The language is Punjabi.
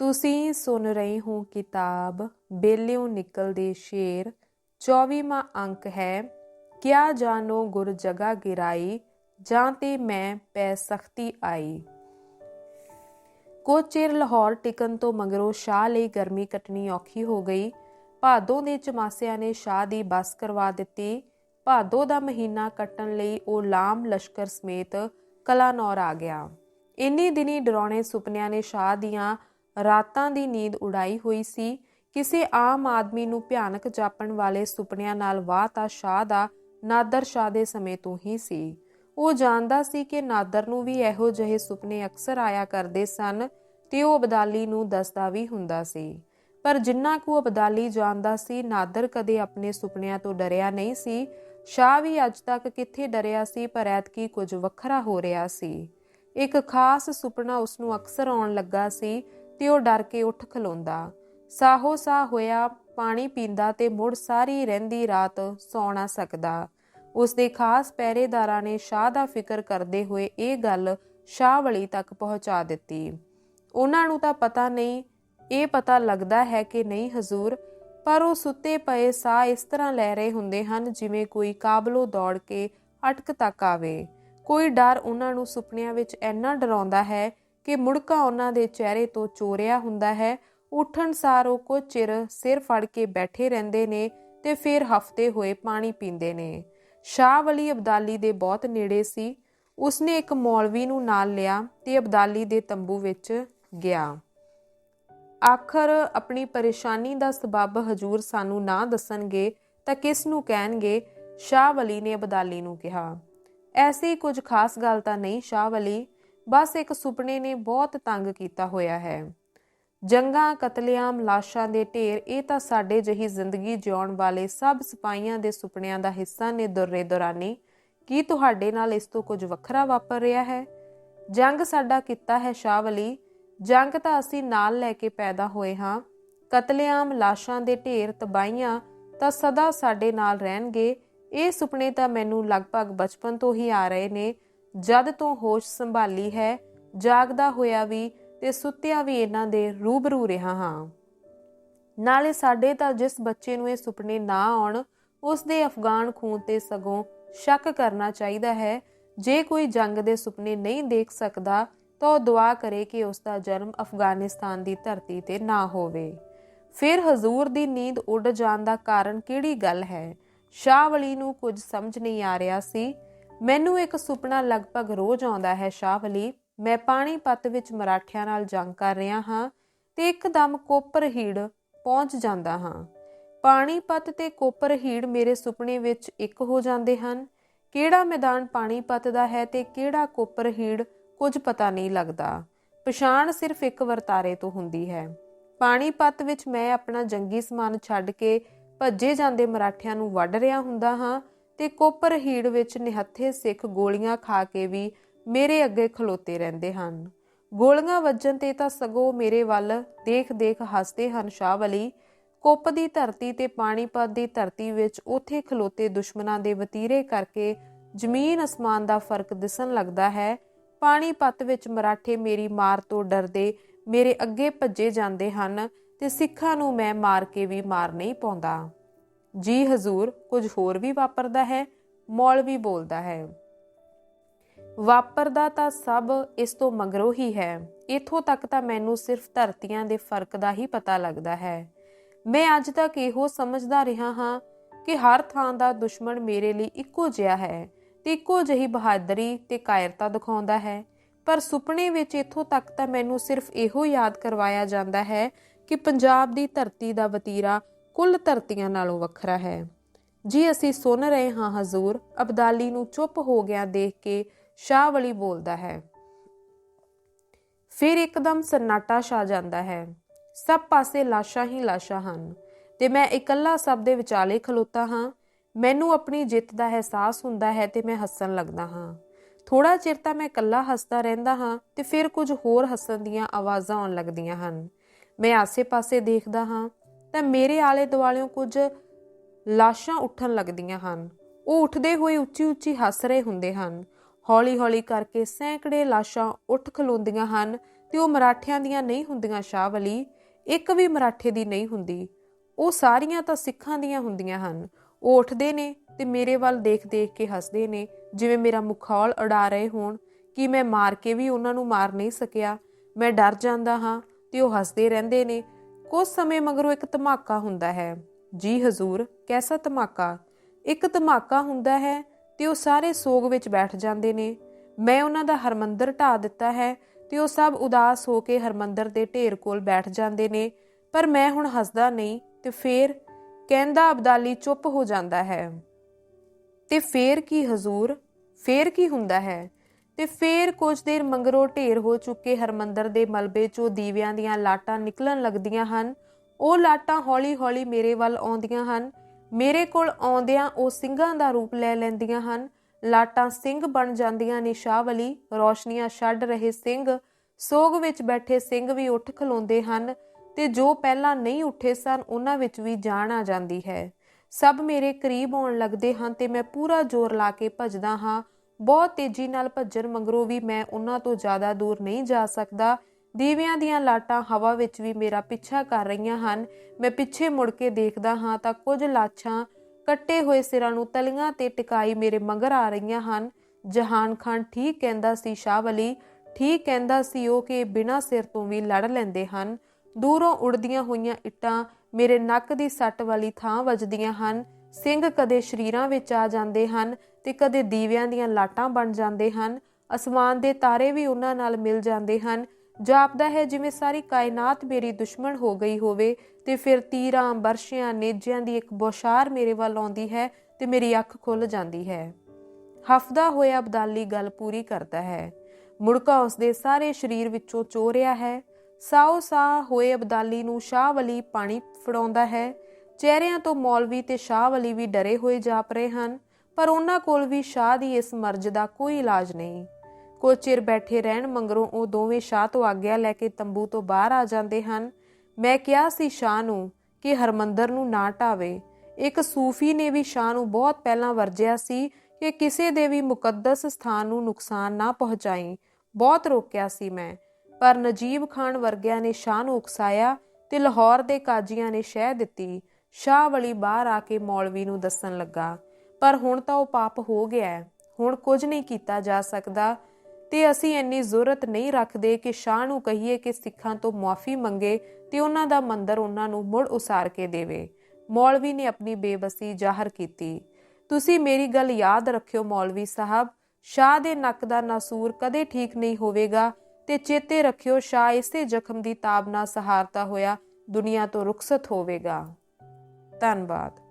ਤੁਸੀਂ ਸੁਣ ਰਹੇ ਹੋ ਕਿਤਾਬ, ਬੇਲਿਓ ਨਿਕਲਦੇ ਸ਼ੇਰ 24ਵਾਂ ਅੰਕ ਹੈ, ਕਿਆ ਜਾਨੋ ਗੁਰ ਜਗਾ ਗਿਰਾਈ, ਜਾਂ ਤੇ ਮੈਂ ਪੈ ਸਖਤੀ ਆਈ। ਕੁਝ ਚਿਰ ਲਾਹੌਰ ਟਿਕਣ ਤੋਂ ਮਗਰੋਂ ਸ਼ਾਹ ਲਈ ਗਰਮੀ ਕੱਟਣੀ ਔਖੀ ਹੋ ਗਈ। ਭਾਦੋਂ ਦੇ ਚਮਾਸਿਆਂ ਨੇ ਸ਼ਾਹ ਦੀ ਬੱਸ ਕਰਵਾ ਦਿੱਤੀ। ਭਾਦੋਂ ਦਾ ਮਹੀਨਾ ਕੱਟਣ ਲਈ ਉਹ ਲਾਮ ਲਸ਼ਕਰ ਸਮੇਤ ਕਲਾਨੌਰ ਆ ਗਿਆ। ਇੰਨੀ ਦਿਨੀ ਡਰਾਉਣੇ ਸੁਪਨਿਆਂ ਨੇ ਸ਼ਾਹ ਦੀਆਂ ਰਾਤਾਂ ਦੀ ਨੀਂਦ ਉਡਾਈ ਹੋਈ ਸੀ। ਕਿਸੇ ਆਮ ਆਦਮੀ ਨੂੰ ਭਿਆਨਕ ਜਾਪਣ ਵਾਲੇ ਸੁਪਨਿਆਂ ਨਾਲ ਵਾਹ ਤਾਂ ਸ਼ਾਹ ਦਾ, ਨਾਦਰ ਸ਼ਾਹ ਦੇ ਸਮੇਂ ਤੋਂ ਹੀ ਸੀ। ਉਹ ਜਾਣਦਾ ਸੀ ਕਿ ਨਾਦਰ ਨੂੰ ਵੀ ਇਹੋ ਜਿਹੇ ਸੁਪਨੇ ਅਕਸਰ ਆਇਆ ਕਰਦੇ ਸਨ ਤੇ ਉਹ ਅਬਦਾਲੀ ਨੂੰ ਦੱਸਦਾ ਵੀ ਹੁੰਦਾ ਸੀ। ਪਰ ਜਿੰਨਾ ਕੁ ਅਬਦਾਲੀ ਜਾਣਦਾ ਸੀ, ਨਾਦਰ ਕਦੇ ਆਪਣੇ ਸੁਪਨਿਆਂ ਤੋਂ ਡਰਿਆ ਨਹੀਂ ਸੀ। ਸ਼ਾਹ ਵੀ ਅੱਜ ਤੱਕ ਕਿੱਥੇ ਡਰਿਆ ਸੀ, ਪਰ ਐਤਕੀ ਕੁਝ ਵੱਖਰਾ ਹੋ ਰਿਹਾ ਸੀ। ਇੱਕ ਖਾਸ ਸੁਪਨਾ ਉਸ ਨੂੰ ਅਕਸਰ ਆਉਣ ਲੱਗਾ ਸੀ ਤੇ ਉਹ ਡਰ ਕੇ ਉੱਠ ਖਲੋਂਦਾ। ਸਾਹੋ ਸਾਹ ਹੋਇਆ, ਪਾਣੀ ਪੀਂਦਾ ਤੇ ਮੁੜ ਸਾਰੀ ਰਹਿੰਦੀ ਰਾਤ ਸੌ ਨਾ ਸਕਦਾ। ਉਸ ਦੇ ਖਾਸ ਪਹਿਰੇਦਾਰਾਂ ਨੇ ਸ਼ਾਹ ਦਾ ਫਿਕਰ ਕਰਦੇ ਹੋਏ ਇਹ ਗੱਲ ਸ਼ਾਹ ਵਲੀ ਤੱਕ ਪਹੁੰਚਾ ਦਿੱਤੀ। ਉਹਨਾਂ ਨੂੰ ਤਾਂ ਪਤਾ ਨਹੀਂ, ਇਹ ਪਤਾ ਲੱਗਦਾ ਹੈ ਕਿ ਨਹੀਂ ਹਜ਼ੂਰ, ਪਰ ਉਹ ਸੁੱਤੇ ਪਏ ਸਾਹ ਇਸ ਤਰ੍ਹਾਂ ਲੈ ਰਹੇ ਹੁੰਦੇ ਹਨ ਜਿਵੇਂ ਕੋਈ ਕਾਬਲੋ ਦੌੜ ਕੇ ਅਟਕ ਤੱਕ ਆਵੇ। ਕੋਈ ਡਰ ਉਹਨਾਂ ਨੂੰ ਸੁਪਨਿਆਂ ਵਿੱਚ ਇੰਨਾ ਡਰਾਉਂਦਾ ਹੈ ਕਿ ਮੁੜਕਾ ਉਹਨਾਂ ਦੇ ਚਿਹਰੇ ਤੋਂ ਚੋਰਿਆ ਹੁੰਦਾ ਹੈ। ਉੱਠਣ ਸਾਰ ਉਹ ਕੁਝ ਚਿਰ ਸਿਰ ਫੜ ਕੇ ਬੈਠੇ ਰਹਿੰਦੇ ਨੇ ਤੇ ਫਿਰ ਹਫ਼ਤੇ ਹੋਏ ਪਾਣੀ ਪੀਂਦੇ ਨੇ। ਸ਼ਾਹ ਵਲੀ ਅਬਦਾਲੀ ਦੇ ਬਹੁਤ ਨੇੜੇ ਸੀ। ਉਸਨੇ ਇੱਕ ਮੌਲਵੀ ਨੂੰ ਨਾਲ ਲਿਆ ਤੇ ਅਬਦਾਲੀ ਦੇ ਤੰਬੂ ਵਿੱਚ ਗਿਆ। ਆਖਰ ਆਪਣੀ ਪਰੇਸ਼ਾਨੀ ਦਾ ਸਬਬ ਹਜੂਰ ਸਾਨੂੰ ਨਾ ਦੱਸਣਗੇ ਤਾਂ ਕਿਸ ਨੂੰ ਕਹਿਣਗੇ? ਸ਼ਾਹ ਵਲੀ ਨੇ ਅਬਦਾਲੀ ਨੂੰ ਕਿਹਾ। ਐਸੀ ਕੁਝ ਖਾਸ ਗੱਲ ਤਾਂ ਨਹੀਂ ਸ਼ਾਹ ਵਲੀ। ਬਸ ਇੱਕ ਸੁਪਨੇ ਨੇ ਬਹੁਤ ਤੰਗ ਕੀਤਾ ਹੋਇਆ ਹੈ। ਜੰਗਾਂ, ਕਤਲੇਆਮ, ਲਾਸ਼ਾਂ ਦੇ ਢੇਰ, ਇਹ ਤਾਂ ਸਾਡੇ ਜਹੀ ਜ਼ਿੰਦਗੀ ਜਿਉਣ ਵਾਲੇ ਸਭ ਸਿਪਾਹੀਆਂ ਦੇ ਸੁਪਨਿਆਂ ਦਾ ਹਿੱਸਾ ਨੇ ਦੁਰੇ ਦੁਰਾਨੀ। ਕੀ ਤੁਹਾਡੇ ਨਾਲ ਇਸ ਤੋਂ ਕੁਝ ਵੱਖਰਾ ਵਾਪਰ ਰਿਹਾ ਹੈ? ਜੰਗ ਸਾਡਾ ਕੀਤਾ ਹੈ ਸ਼ਾਹ ਵਲੀ। ਜੰਗ ਤਾਂ ਅਸੀਂ ਨਾਲ ਲੈ ਕੇ ਪੈਦਾ ਹੋਏ ਹਾਂ। ਕਤਲੇਆਮ, ਲਾਸ਼ਾਂ ਦੇ ਢੇਰ ਤਬਾਈਆਂ ਤਾਂ ਸਦਾ ਸਾਡੇ ਨਾਲ ਰਹਿਣਗੇ। ਇਹ ਸੁਪਨੇ ਤਾਂ ਮੈਨੂੰ ਲਗਭਗ ਬਚਪਨ ਤੋਂ ਹੀ ਆ ਰਹੇ ਨੇ। ਜਦ ਤੋਂ ਹੋਸ਼ ਸੰਭਾਲੀ ਹੈ, ਜਾਗਦਾ ਹੋਇਆ ਵੀ ਤੇ ਸੁੱਤਿਆ ਵੀ ਇਹਨਾਂ ਦੇ ਰੂਬਰੂ ਰਿਹਾ ਹਾਂ। ਨਾਲੇ ਸਾਡੇ ਤਾਂ ਜਿਸ ਬੱਚੇ ਨੂੰ ਇਹ ਸੁਪਨੇ ਨਾ ਆਉਣ, ਉਸ ਦੇ ਅਫਗਾਨ ਖੂਨ ਤੇ ਸਗੋਂ ਸ਼ੱਕ ਕਰਨਾ ਚਾਹੀਦਾ ਹੈ। ਜੇ ਕੋਈ ਜੰਗ ਦੇ ਸੁਪਨੇ ਨਹੀਂ ਦੇਖ ਸਕਦਾ, ਤਾਂ ਉਹ ਦੁਆ ਕਰੇ ਕਿ ਉਸ ਦਾ ਜਨਮ ਅਫਗਾਨਿਸਤਾਨ ਦੀ ਧਰਤੀ ਤੇ ਨਾ ਹੋਵੇ। ਫਿਰ ਹਜ਼ੂਰ ਦੀ ਨੀਂਦ ਉੱਡ ਜਾਣ ਦਾ ਕਾਰਨ ਕਿਹੜੀ ਗੱਲ ਹੈ? ਸ਼ਾਹ ਵਲੀ ਨੂੰ ਕੁਝ ਸਮਝ ਨਹੀਂ ਆ ਰਿਹਾ ਸੀ। ਮੈਨੂੰ ਇੱਕ ਸੁਪਨਾ ਲਗਭਗ ਰੋਜ਼ ਆਉਂਦਾ ਹੈ, ਸ਼ਾਹ ਵਲੀ। ਮੈਂ ਪਾਣੀਪਤ ਵਿੱਚ ਮਰਾਠਿਆਂ ਨਾਲ ਜੰਗ ਕਰ ਰਿਹਾ ਹਾਂ ਤੇ ਇੱਕਦਮ ਕੋਪਰ ਹੀੜ ਪਹੁੰਚ ਜਾਂਦਾ ਹਾਂ। ਪਾਣੀਪਤ ਤੇ ਕੋਪਰਹੀੜ ਮੇਰੇ ਸੁਪਨੇ ਵਿੱਚ ਇੱਕ ਹੋ ਜਾਂਦੇ ਹਨ। ਕਿਹੜਾ ਮੈਦਾਨ ਪਾਣੀਪਤ ਦਾ ਹੈ ਤੇ ਕਿਹੜਾ ਕੋਪਰਹੀੜ ਕੁਝ ਪਤਾ ਨਹੀਂ ਲੱਗਦਾ। ਪਛਾਣ ਸਿਰਫ ਇੱਕ ਵਰਤਾਰੇ ਤੋਂ ਹੁੰਦੀ ਹੈ। ਪਾਣੀਪਤ ਵਿੱਚ ਮੈਂ ਆਪਣਾ ਜੰਗੀ ਸਮਾਨ ਛੱਡ ਕੇ ਭੱਜੇ ਜਾਂਦੇ ਮਰਾਠਿਆਂ ਨੂੰ ਵੱਢ ਰਿਹਾ ਹੁੰਦਾ ਹਾਂ ਤੇ ਕੋਪਰਹੀੜ ਵਿੱਚ ਨਿਹੱਥੇ ਸਿੱਖ ਗੋਲੀਆਂ ਖਾ ਕੇ ਵੀ ਮੇਰੇ ਅੱਗੇ ਖਲੋਤੇ ਰਹਿੰਦੇ ਹਨ। ਗੋਲੀਆਂ ਵੱਜਣ ਤੇ ਤਾਂ ਸਗੋਂ ਮੇਰੇ ਵੱਲ ਦੇਖ-ਦੇਖ ਹੱਸਦੇ ਹਨ ਸ਼ਾਹ ਵਲੀ। ਕੁੱਪ ਦੀ ਧਰਤੀ ਤੇ ਪਾਣੀਪਤ ਦੀ ਧਰਤੀ ਵਿੱਚ ਉਥੇ ਖਲੋਤੇ ਦੁਸ਼ਮਣਾਂ ਦੇ ਵਤੀਰੇ ਕਰਕੇ ਜ਼ਮੀਨ ਅਸਮਾਨ ਦਾ ਫ਼ਰਕ ਦਿਸਣ ਲੱਗਦਾ ਹੈ। ਪਾਣੀਪਤ ਵਿੱਚ ਮਰਾਠੇ ਮੇਰੀ ਮਾਰ ਤੋਂ ਡਰਦੇ ਮੇਰੇ ਅੱਗੇ ਭੱਜੇ ਜਾਂਦੇ ਹਨ ਤੇ ਸਿੱਖਾਂ ਨੂੰ ਮੈਂ ਮਾਰ ਕੇ ਵੀ ਮਾਰ ਨਹੀਂ ਪਾਉਂਦਾ। ਜੀ ਹਜ਼ੂਰ ਕੁਝ ਹੋਰ ਵੀ ਵਾਪਰਦਾ ਹੈ ਮੌਲਵੀ ਬੋਲਦਾ ਹੈ। ਵਾਪਰਦਾ ਤਾਂ ਸਭ ਇਸ ਤੋਂ ਮਗਰੋਂ ਹੀ ਹੈ। ਇਥੋਂ ਤੱਕ ਤਾਂ ਮੈਨੂੰ ਸਿਰਫ ਧਰਤੀਆਂ ਦੇ ਫ਼ਰਕ ਦਾ ਹੀ ਪਤਾ ਲੱਗਦਾ ਹੈ। ਮੈਂ ਅੱਜ ਤੱਕ ਇਹੋ ਸਮਝਦਾ ਰਿਹਾ ਹਾਂ ਕਿ ਹਰ ਥਾਂ ਦਾ ਦੁਸ਼ਮਣ ਮੇਰੇ ਲਈ ਇੱਕੋ ਜਿਹਾ ਹੈ ਤੇ ਇੱਕੋ ਜਿਹੀ ਬਹਾਦਰੀ ਤੇ ਕਾਇਰਤਾ ਦਿਖਾਉਂਦਾ ਹੈ। ਪਰ ਸੁਪਨੇ ਵਿੱਚ ਇਥੋਂ ਤੱਕ ਤਾਂ ਮੈਨੂੰ ਸਿਰਫ ਇਹੋ ਯਾਦ ਕਰਵਾਇਆ ਜਾਂਦਾ ਹੈ ਕਿ ਪੰਜਾਬ ਦੀ ਧਰਤੀ ਦਾ ਵਤੀਰਾ ਕੁੱਲ ਧਰਤੀਆਂ ਨਾਲੋਂ ਵੱਖਰਾ ਹੈ। ਜੀ ਅਸੀਂ ਸੁਣ ਰਹੇ ਹਾਂ ਹਜ਼ੂਰ, ਅਬਦਾਲੀ ਨੂੰ ਚੁੱਪ ਹੋ ਗਿਆ ਦੇਖ ਕੇ ਸ਼ਾਹ ਵਲੀ ਬੋਲਦਾ ਹੈ। ਫਿਰ ਇੱਕਦਮ ਸਨਾਟਾ ਛਾ ਜਾਂਦਾ ਹੈ। ਸਭ ਪਾਸੇ ਲਾਸ਼ਾਂ ਹੀ ਲਾਸ਼ਾਂ ਹਨ ਤੇ ਮੈਂ ਇਕੱਲਾ ਸਭ ਦੇ ਵਿਚਾਲੇ ਖਲੋਤਾ ਹਾਂ। ਮੈਨੂੰ ਆਪਣੀ ਜਿੱਤ ਦਾ ਅਹਿਸਾਸ ਹੁੰਦਾ ਹੈ ਤੇ ਮੈਂ ਹੱਸਣ ਲੱਗਦਾ ਹਾਂ। ਥੋੜਾ ਚਿਰ ਤਾਂ ਮੈਂ ਇਕੱਲਾ ਹੱਸਦਾ ਰਹਿੰਦਾ ਹਾਂ ਤੇ ਫਿਰ ਕੁਝ ਹੋਰ ਹੱਸਣ ਦੀਆਂ ਆਵਾਜ਼ਾਂ ਆਉਣ ਲੱਗਦੀਆਂ ਹਨ। ਮੈਂ ਆਸੇ-ਪਾਸੇ ਦੇਖਦਾ ਹਾਂ ਤਾਂ ਮੇਰੇ ਆਲੇ ਦੁਆਲਿਓਂ ਕੁਝ ਲਾਸ਼ਾਂ ਉੱਠਣ ਲੱਗਦੀਆਂ ਹਨ। ਉਹ ਉੱਠਦੇ ਹੋਏ ਉੱਚੀ-ਉੱਚੀ ਹੱਸ ਰਹੇ ਹੁੰਦੇ ਹਨ। ਹੌਲੀ-ਹੌਲੀ ਕਰਕੇ ਸੈਂਕੜੇ ਲਾਸ਼ਾਂ ਉੱਠ ਖਲੋਂਦੀਆਂ ਹਨ ਤੇ ਉਹ ਮਰਾਠਿਆਂ ਦੀਆਂ ਨਹੀਂ ਹੁੰਦੀਆਂ ਸ਼ਾਹ ਵਲੀ, ਇੱਕ ਵੀ ਮਰਾਠੇ ਦੀ ਨਹੀਂ ਹੁੰਦੀ। ਉਹ ਸਾਰੀਆਂ ਤਾਂ ਸਿੱਖਾਂ ਦੀਆਂ ਹੁੰਦੀਆਂ ਹਨ। ਉਹ ਉੱਠਦੇ ਨੇ ਤੇ ਮੇਰੇ ਵੱਲ ਦੇਖ-ਦੇਖ ਕੇ ਹੱਸਦੇ ਨੇ, ਜਿਵੇਂ ਮੇਰਾ ਮੁਖੌਲ ਉਡਾ ਰਹੇ ਹੋਣ, ਕਿ ਮੈਂ ਮਾਰ ਕੇ ਵੀ ਉਹਨਾਂ ਨੂੰ ਮਾਰ ਨਹੀਂ ਸਕਿਆ। ਮੈਂ ਡਰ ਜਾਂਦਾ ਹਾਂ ਤੇ ਉਹ ਹੱਸਦੇ ਰਹਿੰਦੇ ਨੇ ਕੁਝ ਸਮੇਂ ਮਗਰੋਂ ਇੱਕ ਧਮਾਕਾ ਹੁੰਦਾ ਹੈ। ਜੀ ਹਜ਼ੂਰ, ਕੈਸਾ ਧਮਾਕਾ? ਇੱਕ ਧਮਾਕਾ ਹੁੰਦਾ ਹੈ ਤੇ ਉਹ ਸਾਰੇ ਸੋਗ ਵਿੱਚ ਬੈਠ ਜਾਂਦੇ ਨੇ। ਮੈਂ ਉਹਨਾਂ ਦਾ ਹਰਮੰਦਰ ਢਾ ਦਿੱਤਾ ਹੈ ਤੇ ਉਹ ਸਭ ਉਦਾਸ ਹੋ ਕੇ ਹਰਮੰਦਰ ਦੇ ਢੇਰ ਕੋਲ ਬੈਠ ਜਾਂਦੇ ਨੇ। ਪਰ ਮੈਂ ਹੁਣ ਹੱਸਦਾ ਨਹੀਂ ਤੇ ਫੇਰ ਕਹਿੰਦਾ ਅਬਦਾਲੀ ਚੁੱਪ ਹੋ ਜਾਂਦਾ ਹੈ। ਤੇ ਫੇਰ ਕੀ ਹਜ਼ੂਰ? ਫੇਰ ਕੀ ਹੁੰਦਾ ਹੈ? ਤੇ ਫੇਰ ਕੁਝ ਦੇਰ ਮੰਗਰੋਂ ਢੇਰ ਹੋ ਚੁੱਕੇ ਹਰਮੰਦਰ ਦੇ ਮਲਬੇ ਚੋਂ ਦੀਵਿਆਂ ਦੀਆਂ ਲਾਟਾਂ ਨਿਕਲਣ ਲੱਗਦੀਆਂ ਹਨ। ਉਹ ਲਾਟਾਂ ਹੌਲੀ-ਹੌਲੀ ਮੇਰੇ ਵੱਲ ਆਉਂਦੀਆਂ ਹਨ। ਮੇਰੇ ਕੋਲ ਆਉਂਦਿਆਂ ਉਹ ਸਿੰਘਾਂ ਦਾ ਰੂਪ ਲੈ ਲੈਂਦੀਆਂ ਹਨ। ਲਾਟਾਂ ਸਿੰਘ ਬਣ ਜਾਂਦੀਆਂ ਨੇ ਸ਼ਾਹਵਲੀ ਰੋਸ਼ਨੀਆਂ ਛੱਡ ਰਹੇ ਸਿੰਘ, ਸੋਗ ਵਿੱਚ ਬੈਠੇ ਸਿੰਘ ਵੀ ਉੱਠ ਖਲੋਂਦੇ ਹਨ ਤੇ ਜੋ ਪਹਿਲਾਂ ਨਹੀਂ ਉੱਠੇ ਸਨ, ਉਹਨਾਂ ਵਿੱਚ ਵੀ ਜਾਣ ਆ ਜਾਂਦੀ ਹੈ। ਸਭ ਮੇਰੇ ਕਰੀਬ ਆਉਣ ਲੱਗਦੇ ਹਨ ਤੇ ਮੈਂ ਪੂਰਾ ਜ਼ੋਰ ਲਾ ਕੇ ਭੱਜਦਾ ਹਾਂ। ਬਹੁਤ ਤੇਜ਼ੀ ਨਾਲ ਭੱਜਣ ਮੰਗਰੋਂ ਵੀ ਮੈਂ ਉਹਨਾਂ ਤੋਂ ਜ਼ਿਆਦਾ ਦੂਰ ਨਹੀਂ ਜਾ ਸਕਦਾ। ਦੀਵਿਆਂ ਦੀਆਂ ਲਾਟਾਂ ਹਵਾ ਵਿੱਚ ਵੀ ਮੇਰਾ ਪਿੱਛਾ ਕਰ ਰਹੀਆਂ ਹਨ। ਮੈਂ ਪਿੱਛੇ ਮੁੜ ਕੇ ਦੇਖਦਾ ਹਾਂ ਤਾਂ ਕੁਝ ਲਾਛਾਂ ਕੱਟੇ ਹੋਏ ਸਿਰਾਂ ਨੂੰ ਤਲੀਆਂ ਤੇ ਟਿਕਾਈ ਮੇਰੇ ਮਗਰ ਆ ਰਹੀਆਂ ਹਨ। ਜਹਾਨ ਖਾਨ ਠੀਕ ਕਹਿੰਦਾ ਸੀ, ਸ਼ਾਹ ਸ਼ਾਹਵਲੀ ਠੀਕ ਕਹਿੰਦਾ ਸੀ ਉਹ ਕਿ ਬਿਨਾਂ ਸਿਰ ਤੋਂ ਵੀ ਲੜ ਲੈਂਦੇ ਹਨ। ਦੂਰੋਂ ਉੜਦੀਆਂ ਹੋਈਆਂ ਇੱਟਾਂ ਮੇਰੇ ਨੱਕ ਦੀ ਸੱਟ ਵਾਲੀ ਥਾਂ ਵੱਜਦੀਆਂ ਹਨ। ਸਿੰਘ ਕਦੇ ਸ਼ਰੀਰਾਂ ਵਿੱਚ ਆ ਜਾਂਦੇ ਹਨ। ਤੇ ਕਦੇ ਦੀਵਿਆਂ ਦੀਆਂ ਲਾਟਾਂ ਬਣ ਜਾਂਦੇ ਹਨ, ਅਸਮਾਨ ਦੇ ਤਾਰੇ ਵੀ ਉਹਨਾਂ ਨਾਲ ਮਿਲ ਜਾਂਦੇ ਹਨ। ਜਾਪਦਾ ਹੈ, ਜਿਵੇਂ ਸਾਰੀ ਕਾਇਨਾਤ ਮੇਰੀ ਦੁਸ਼ਮਣ ਹੋ ਗਈ ਹੋਵੇ, ਤੇ ਫਿਰ ਤੀਰਾਂ, ਬਰਸ਼ਿਆਂ, ਨੇਜਿਆਂ ਦੀ ਇੱਕ ਬੌਸ਼ਾਰ ਮੇਰੇ ਵੱਲ ਆਉਂਦੀ ਹੈ ਤੇ ਮੇਰੀ ਅੱਖ ਖੁੱਲ ਜਾਂਦੀ ਹੈ। ਹਫਦਾ ਹੋਇਆ ਅਬਦਾਲੀ ਗੱਲ ਪੂਰੀ ਕਰਦਾ ਹੈ। ਮੁੜਕਾ ਉਸਦੇ ਸਾਰੇ ਸਰੀਰ ਵਿੱਚੋਂ ਚੋ ਰਿਹਾ ਹੈ। ਸਾਉ ਸਾਹ ਹੋਏ ਅਬਦਾਲੀ ਨੂੰ ਸ਼ਾਹ ਵਲੀ ਪਾਣੀ ਫੜਾਉਂਦਾ ਹੈ। ਚਿਹਰਿਆਂ ਤੋਂ ਮੌਲਵੀ ਤੇ ਸ਼ਾਹ ਵਲੀ ਵੀ ਡਰੇ ਹੋਏ ਜਾਪ ਰਹੇ ਹਨ। ਪਰ ਉਹਨਾਂ ਕੋਲ ਵੀ ਸ਼ਾਹ ਦੀ ਇਸ ਮਰਜ਼ ਦਾ ਕੋਈ ਇਲਾਜ ਨਹੀਂ। ਕੁਝ ਚਿਰ ਬੈਠੇ ਰਹਿਣ ਮੰਗਰੋਂ ਉਹ ਦੋਵੇਂ ਸ਼ਾਹ ਤੋਂ ਆਗਿਆ ਲੈ ਕੇ ਤੰਬੂ ਤੋਂ ਬਾਹਰ ਆ ਜਾਂਦੇ ਹਨ। ਮੈਂ ਕਿਹਾ ਸੀ ਸ਼ਾਹ ਨੂੰ ਕਿ ਹਰਮੰਦਰ ਨੂੰ ਨਾ ਢਾਵੇ। ਇੱਕ ਸੂਫੀ ਨੇ ਵੀ ਸ਼ਾਹ ਨੂੰ ਬਹੁਤ ਪਹਿਲਾਂ ਵਰਜਿਆ ਸੀ ਕਿ ਕਿਸੇ ਦੇ ਵੀ ਮੁਕੱਦਸ ਸਥਾਨ ਨੂੰ ਨੁਕਸਾਨ ਨਾ ਪਹੁੰਚਾਈ। ਬਹੁਤ ਰੋਕਿਆ ਸੀ ਮੈਂ। ਪਰ ਨਜੀਬ ਖਾਨ ਵਰਗਿਆਂ ਨੇ ਸ਼ਾਹ ਨੂੰ ਉਕਸਾਇਆ ਤੇ ਲਾਹੌਰ ਦੇ ਕਾਜ਼ੀਆਂ ਨੇ ਸ਼ਹਿ ਦਿੱਤੀ। ਸ਼ਾਹ ਵਲੀ ਬਾਹਰ ਆ ਕੇ ਮੌਲਵੀ ਨੂੰ ਦੱਸਣ ਲੱਗਾ। ਪਰ ਹੁਣ ਤਾਂ ਉਹ ਪਾਪ ਹੋ ਗਿਆ ਹੈ। ਹੁਣ ਕੁਝ ਨਹੀਂ ਕੀਤਾ ਜਾ ਸਕਦਾ ਤੇ ਅਸੀਂ ਇੰਨੀ ਜ਼ਰੂਰਤ ਨਹੀਂ ਰੱਖਦੇ ਕਿ ਸ਼ਾਹ ਨੂੰ ਕਹੀਏ ਕਿ ਸਿੱਖਾਂ ਤੋਂ ਮਾਫੀ ਮੰਗੇ ਤੇ ਉਹਨਾਂ ਦਾ ਮੰਦਰ ਉਹਨਾਂ ਨੂੰ ਮੁੜ ਉਸਾਰ ਕੇ ਦੇਵੇ। ਮੌਲਵੀ ਨੇ ਆਪਣੀ ਬੇਬਸੀ ਜ਼ਾਹਰ ਕੀਤੀ। ਤੁਸੀਂ ਮੇਰੀ ਗੱਲ ਯਾਦ ਰੱਖਿਓ ਮੌਲਵੀ ਸਾਹਿਬ, ਸ਼ਾਹ ਦੇ ਨੱਕ ਦਾ ਨਾਸੂਰ ਕਦੇ ਠੀਕ ਨਹੀਂ ਹੋਵੇਗਾ ਤੇ ਚੇਤੇ ਰੱਖਿਓ ਸ਼ਾਹ ਇਸੇ ਜ਼ਖਮ ਦੀ ਤਾਬ ਨਾਲ ਸਹਾਰਤਾ ਹੋਇਆ ਦੁਨੀਆ ਤੋਂ ਰੁਖਸਤ ਹੋਵੇਗਾ। ਧੰਨਵਾਦ।